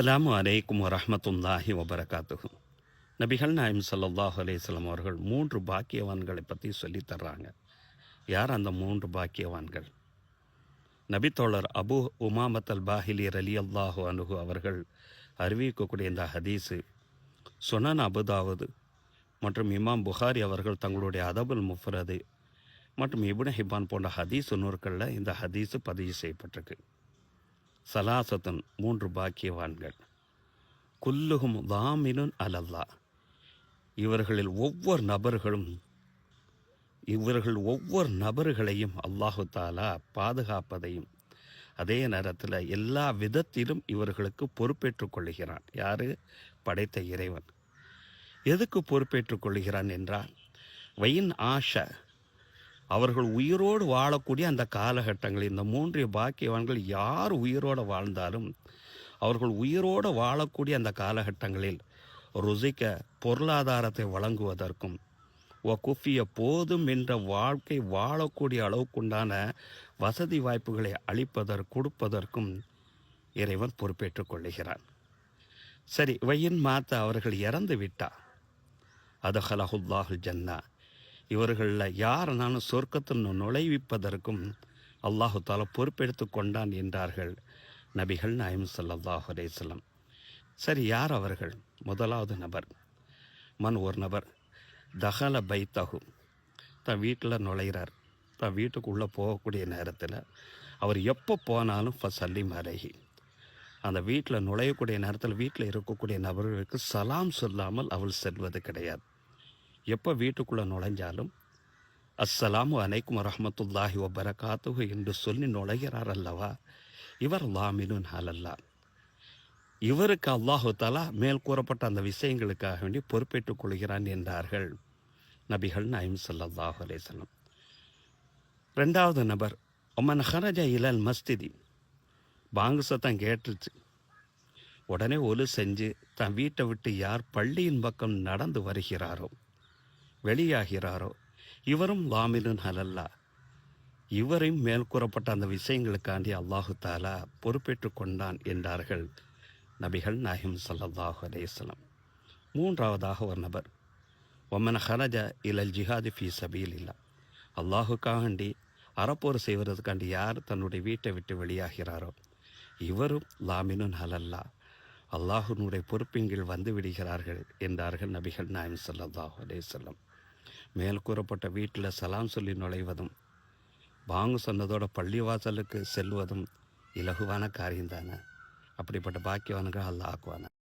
அலாம் அலைக்கும் வரமத்துல்லாஹி வபரகாத்துகும் நபிகள் நாயம் ஸல்லல்லாஹு அலைஹி அவர்கள் மூன்று பாக்கியவான்களை பற்றி சொல்லித் தர்றாங்க. யார் அந்த மூன்று பாக்கியவான்கள்? நபித்தோழர் அபு உமாமத் அல் பாஹிலி அலி அல்லாஹு அனுகு அவர்கள் அறிவிக்கக்கூடிய இந்த ஹதீஸு சுனன் அபுதாவது மற்றும் இமாம் புகாரி அவர்கள் தங்களுடைய அதபுல் முஃபரது மற்றும் இபுன ஹிபான் போன்ற ஹதீஸ் நூற்களில் இந்த ஹதீஸு பதிவு செய்யப்பட்டிருக்கு. சலாசத்தன் மூன்று பாக்கியவான்கள். குல்லுகும் தாமினுன் அலல்லா. இவர்களில் ஒவ்வொரு நபர்களும் இவர்கள் ஒவ்வொரு நபர்களையும் அல்லாஹு தாலா பாதுகாப்பதையும் அதே நேரத்தில் எல்லா விதத்திலும் இவர்களுக்கு பொறுப்பேற்றுக் கொள்கிறான். யாரு? படைத்த இறைவன். எதுக்கு பொறுப்பேற்றுக் கொள்கிறான் என்றால் வயின் ஆஷா அவர்கள் உயிரோடு வாழக்கூடிய அந்த காலகட்டங்களில் இந்த மூன்று பாக்கியவான்கள் யார் உயிரோடு வாழ்ந்தாலும் அவர்கள் உயிரோடு வாழக்கூடிய அந்த காலகட்டங்களில் ருசிக்க பொருளாதாரத்தை வழங்குவதற்கும் வகுஃபிய போதும் என்ற வாழ்க்கை வாழக்கூடிய அளவுக்குண்டான வசதி வாய்ப்புகளை அளிப்பதற்கு கொடுப்பதற்கும் இறைவன் பொறுப்பேற்றுக் கொள்ளுகிறான். சரி வையின் மாத்த அவர்கள் இறந்து விட்டா அது ஹலஹுல்லாஹுல் ஜன்னா. இவர்களில் யாரனாலும் சொர்க்கத்தில் நுழைவிப்பதற்கும் அல்லாஹு தாலா பொறுப்பெடுத்து கொண்டான் என்றார்கள் நபிகள் நாயம் சல்லாஹ் அலேஸ்லம் சரி யார் அவர்கள்? முதலாவது நபர். மண் ஒரு நபர். தஹல பைத்தகு தன் வீட்டில் நுழைகிறார் தன் வீட்டுக்குள்ளே போகக்கூடிய நேரத்தில் அவர் எப்போ போனாலும் ஃபசல்லி அலைஹி. அந்த வீட்டில் நுழையக்கூடிய நேரத்தில் வீட்டில் இருக்கக்கூடிய நபர்களுக்கு சலாம் சொல்லாமல் அவள் செல்வது கிடையாது. எப்போ வீட்டுக்குள்ளே நுழைஞ்சாலும் அஸ்ஸலாமு அலைக்கும் வரஹமத்துல்லாஹி வபரகாத்துஹு என்று சொல்லி நுழைகிறார் அல்லவா? இவர் லாமினுன் ஹலல்லா. இவருக்கு அல்லாஹு தலா மேல் கூறப்பட்ட அந்த விஷயங்களுக்காக வேண்டி பொறுப்பேற்றுக் கொள்கிறான் என்றார்கள் நபிகள் நாயம் சல்லாஹு அலேசல்லம் ரெண்டாவது நபர் ஒமன் ஹரஜ இலல் மஸ்திதி பாங்கு சத்தம் கேட்டுச்சு. உடனே ஒலு செஞ்சு தன் வீட்டை விட்டு யார் பள்ளியின் பக்கம் நடந்து வருகிறாரோ? வெளியாகிறாரோ? இவரும் லாமினுன் ஹலல்லா இவரையும் மேல் கூறப்பட்ட அந்த விஷயங்களுக்காண்டி அல்லாஹு தாலா பொறுப்பேற்று கொண்டான் என்றார்கள் நபிகள் நாஹிம் சல்லாஹு அலேஸ்லம் மூன்றாவதாக ஒரு நபர் ஒமன ஹரஜ இலல் ஜிஹாதி ஃபி சபீல் இல்லா அல்லாஹுக்காண்டி அறப்போர் செய்வதற்காண்டி யார் தன்னுடைய வீட்டை விட்டு வெளியாகிறாரோ? இவரும் லாமினுன் ஹலல்லா அல்லாஹுனுடைய பொறுப்பின் கீழ் வந்து விடுகிறார்கள் என்றார்கள் நபிகள் நாயம் சல்லாஹூ அலேசல்லம் மேல் கூறப்பட்ட வீட்டில் சலாம் சொல்லி நுழைவதும் பாங்கு சொன்னதோட பள்ளிவாசலுக்கு செல்வதும் இலகுவான காரியம்தானே? அப்படிப்பட்ட பாக்கியவானுக்கு அல்ல ஆக்குவான